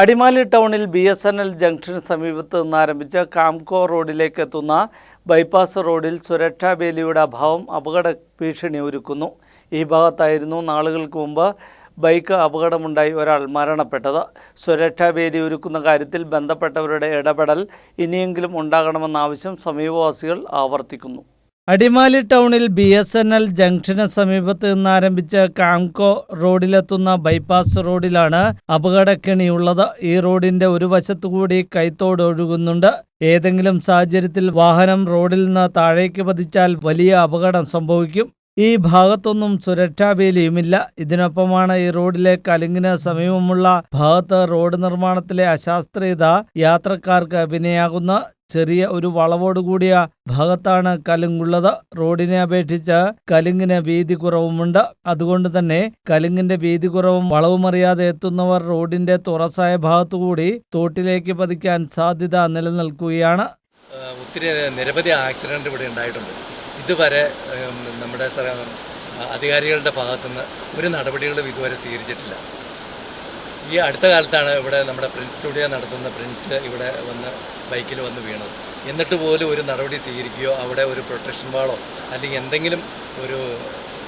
അടിമാലി ടൗണിൽ B S N L ജംഗ്ഷന് സമീപത്ത് നിന്ന് ആരംഭിച്ച കാംകോ റോഡിലേക്ക് എത്തുന്ന ബൈപ്പാസ് റോഡിൽ സുരക്ഷാ വേലിയുടെ അഭാവം അപകട ഭീഷണി ഒരുക്കുന്നു. ഈ ഭാഗത്തായിരുന്നു നാളുകൾക്ക് മുമ്പ് ബൈക്ക് അപകടമുണ്ടായി ഒരാൾ മരണപ്പെട്ടത്. സുരക്ഷാ വേലി ഒരുക്കുന്ന കാര്യത്തിൽ ബന്ധപ്പെട്ടവരുടെ ഇടപെടൽ ഇനിയെങ്കിലും ഉണ്ടാകണമെന്ന ആവശ്യം സമീപവാസികൾ ആവർത്തിക്കുന്നു. അടിമാലി ടൗണിൽ ബി എസ് എൻ എൽ ജംഗ്ഷന് സമീപത്ത് നിന്ന് ആരംഭിച്ച കാംകോ റോഡിലെത്തുന്ന ബൈപ്പാസ് റോഡിലാണ് അപകടക്കെണിയുള്ളത്. ഈ റോഡിന്റെ ഒരു വശത്തുകൂടി കൈത്തോട് ഒഴുകുന്നുണ്ട്. ഏതെങ്കിലും സാഹചര്യത്തിൽ വാഹനം റോഡിൽ നിന്ന് താഴേക്ക് പതിച്ചാൽ വലിയ അപകടം സംഭവിക്കും. ഈ ഭാഗത്തൊന്നും സുരക്ഷാ വേലിയുമില്ല. ഇതിനൊപ്പമാണ് ഈ റോഡിലെ കലുങ്ങിന് സമീപമുള്ള ഭാഗത്ത് റോഡ് നിർമ്മാണത്തിലെ അശാസ്ത്രീയത യാത്രക്കാർക്ക് അഭിനയാകുന്ന ചെറിയ ഒരു വളവോടുകൂടിയ ഭാഗത്താണ് കലുങ്ങുള്ളത് റോഡിനെ അപേക്ഷിച്ച് കലുങ്ങിന് വീതി കുറവുമുണ്ട്. അതുകൊണ്ട് തന്നെ കലുങ്ങിന്റെ വീതി കുറവും വളവുമറിയാതെ എത്തുന്നവർ റോഡിന്റെ തുറസായ ഭാഗത്തുകൂടി തോട്ടിലേക്ക് പതിക്കാൻ സാധ്യത നിലനിൽക്കുകയാണ്. ഒത്തിരി നിരവധി ആക്സിഡന്റ് ഇവിടെ ഉണ്ടായിട്ടുണ്ട്. ഇതുവരെ നമ്മുടെ അധികാരികളുടെ ഭാഗത്തുനിന്ന് ഒരു നടപടികളും ഇതുവരെ സ്വീകരിച്ചിട്ടില്ല. ഈ അടുത്ത കാലത്താണ് ഇവിടെ നമ്മുടെ പ്രിൻസ് സ്റ്റുഡിയോ നടത്തുന്ന പ്രിൻസ് ഇവിടെ വന്ന് ബൈക്കിൽ വന്ന് വീണത്. എന്നിട്ട് പോലും ഒരു നടപടി സ്വീകരിക്കുകയോ അവിടെ ഒരു പ്രൊട്ടക്ഷൻ വാളോ അല്ലെങ്കിൽ എന്തെങ്കിലും ഒരു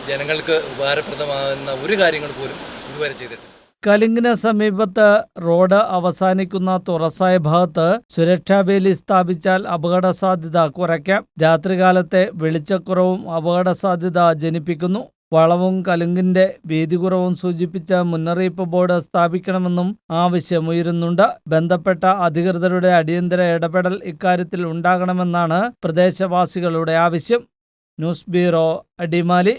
ജനങ്ങൾക്ക് ഉപകാരപ്രദമാകുന്ന ഒരു കാര്യങ്ങൾ പോലും ഇതുവരെ ചെയ്തിട്ടില്ല. കലിംഗിന സമീപത്ത് റോഡ് അവസാനിക്കുന്ന തുറസായ ഭാഗത്ത് സുരക്ഷാ വേലി സ്ഥാപിച്ചാൽ അപകട സാധ്യത കുറയ്ക്കാം. രാത്രികാലത്തെ വെളിച്ചക്കുറവും അപകട സാധ്യത ജനിപ്പിക്കുന്നു. വളവും കലുങ്കിന്റെ വീതി കുറവും സൂചിപ്പിച്ച മുന്നറിയിപ്പ് ബോർഡ് സ്ഥാപിക്കണമെന്നും ആവശ്യമുയരുന്നുണ്ട്. ബന്ധപ്പെട്ട അധികൃതരുടെ അടിയന്തര ഇടപെടൽ ഇക്കാര്യത്തിൽ ഉണ്ടാകണമെന്നാണ് പ്രദേശവാസികളുടെ ആവശ്യം. News bureau Adimali.